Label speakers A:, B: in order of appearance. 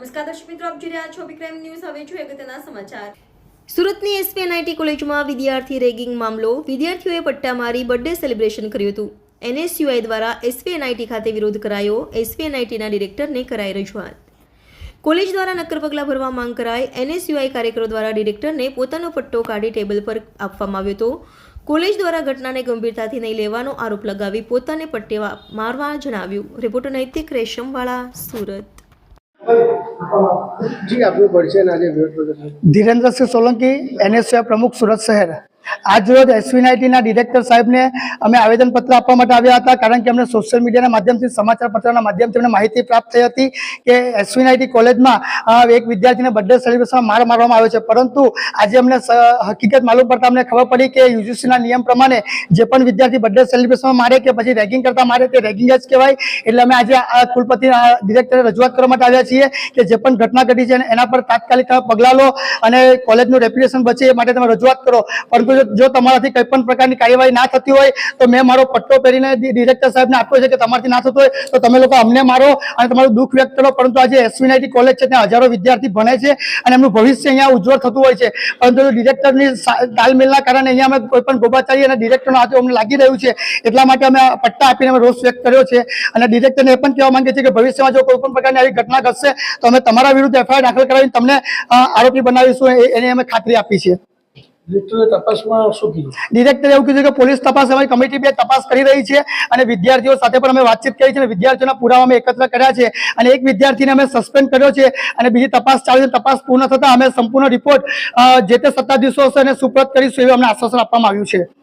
A: નમસ્કાર દર્શક મિત્રો, આપ જોઈ રહ્યા છો વિક્રમ ન્યૂઝ. હવે જોઈએ અગત્યના સમાચાર.
B: સુરતની એસપીએનઆઈટી કોલેજમાં વિદ્યાર્થી રેગિંગ મામલો. વિદ્યાર્થીઓએ પટ્ટા મારી બર્થડે સેલિબ્રેશન કર્યું હતું. એનએસયુઆઈ દ્વારા એસપીએનઆઈટી ખાતે વિરોધ કરાયો. એસપીએનઆઈટીના ડિરેક્ટરને કરાઈ રજૂઆત. કોલેજ દ્વારા નક્કર પગલાં ભરવા માંગ કરાય એનએસયુઆઈ કાર્યકરો દ્વારા ડિરેક્ટરને પોતાનો પટ્ટો કાઢી ટેબલ પર આપવામાં આવ્યો હતો. કોલેજ દ્વારા ઘટનાને ગંભીરતાથી નહીં લેવાનો આરોપ લગાવી પોતાને પટ્ટે મારવા જણાવ્યું. રિપોર્ટર નૈતિક રેશમવાળા, સુરત.
C: જી આપનું પરિચય આજે
D: ધીરેન્દ્રસિંહ સોલંકી એનએસયુઆઈ પ્રમુખ સુરત શહેર. આજરોજ એસવીઆઈટીના ડિરેક્ટર સાહેબને અમે આવેદનપત્ર આપવા માટે આવ્યા હતા, કારણ કે અમને સોશિયલ મીડિયાના માધ્યમથી, સમાચાર પત્રના માધ્યમથી અમને માહિતી પ્રાપ્ત થઈ હતી કે એસવીઆઈટી કોલેજમાં એક વિદ્યાર્થીને બર્થડે સેલિબ્રેશનમાં માર મારવામાં આવ્યો છે. પરંતુ આજે અમને હકીકત માલુમ પડતા અમને ખબર પડી કે યુજીસીના નિયમ પ્રમાણે જે પણ વિદ્યાર્થી બર્થડે સેલિબ્રેશનમાં મારે કે પછી રેગિંગ કરતા મારે તે રેગિંગ જ કહેવાય. એટલે અમે આજે કુલપતિ ડિરેક્ટરે રજૂઆત કરવા માટે આવ્યા છીએ કે જે પણ ઘટના ઘટી છે એના પર તાત્કાલિક પગલાં લો અને કોલેજનું રેપ્યુટેશન બચે એ માટે તમે રજૂઆત કરો. પરંતુ જો- તમારાથી કંઈ પણ પ્રકારની કાર્યવાહી ના થતી હોય, તો મેં મારો પટ્ટો પહેરીને ડિરેક્ટર સાહેબને આપ્યો છે કે તમારાથી ના થતું હોય, તો તમે લોકો અમને મારો અને તમારું દુઃખ વ્યક્ત કરો, પરંતુ આજે એસવીઆઈટી કોલેજ છે, ત્યાં હજારો વિદ્યાર્થી ભણે છે અને એમનું ભવિષ્ય અહીંયા ઉજ્જવળ થતું હોય છે. પરંતુ ડિરેક્ટરની તાલમેલના કારણે અહીંયા અમે કોઈ પણ ગોબાચારી અને ડિરેક્ટરનો આજે અમને લાગી રહ્યું છે, એટલા માટે અમે પટ્ટા આપીને અમે રોષ વ્યક્ત કર્યો છે. અને ડિરેક્ટરને એ પણ કહેવા માંગે છે કે ભવિષ્યમાં જો કોઈ પણ પ્રકારની આવી ઘટના ઘટશે, તો અમે તમારા વિરુદ્ધ એફઆઈઆર દાખલ કરાવીને તમને આરોપી બનાવીશું. એની અમે ખાતરી આપી છે
C: ડિરેક્ટરે
D: એવું કીધું કે પોલીસ તપાસ અમારી કમિટી બે તપાસ કરી રહી છે અને વિદ્યાર્થીઓ સાથે પણ અમે વાતચીત કરી છે અને વિદ્યાર્થીઓના પુરાવા અમે એકત્ર કર્યા છે અને એક વિદ્યાર્થીને અમે સસ્પેન્ડ કર્યો છે અને બીજી તપાસ ચાલુ છે. તપાસ પૂર્ણ થતાં અમે સંપૂર્ણ રિપોર્ટ જે તે સત્તાધીશો હશે અને સુપ્રત કરીશું એવું અમને આશ્વાસન આપવામાં આવ્યું છે.